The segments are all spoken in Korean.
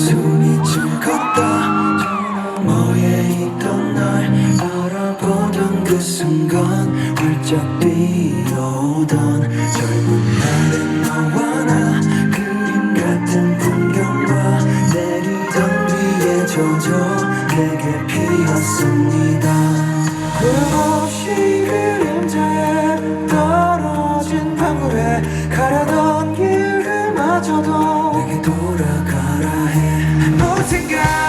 숨이 즐겁다. 뭐에 있던 날 바라보던 그 순간 활짝 뛰어오던 젊은 날의 너와 나 그림 같은 풍경과 내리던 비에 젖어 내게 피었습니다 아무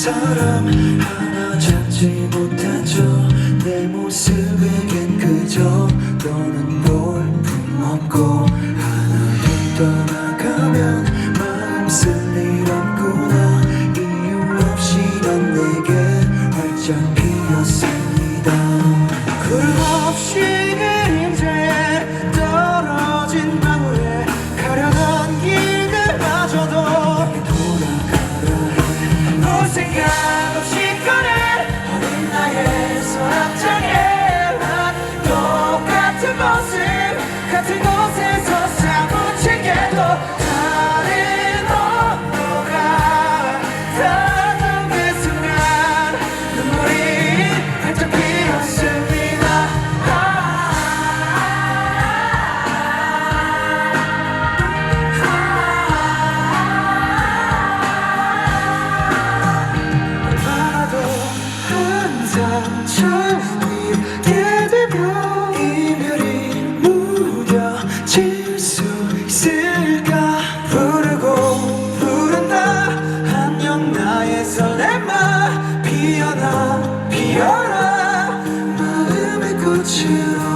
사람 하나 찾지 못하죠 그 예배며 이별이 무뎌질 수 있을까? 부르고 부른다. 안녕 나의 설렘아 피어나 피어라. 마음의 꽃으로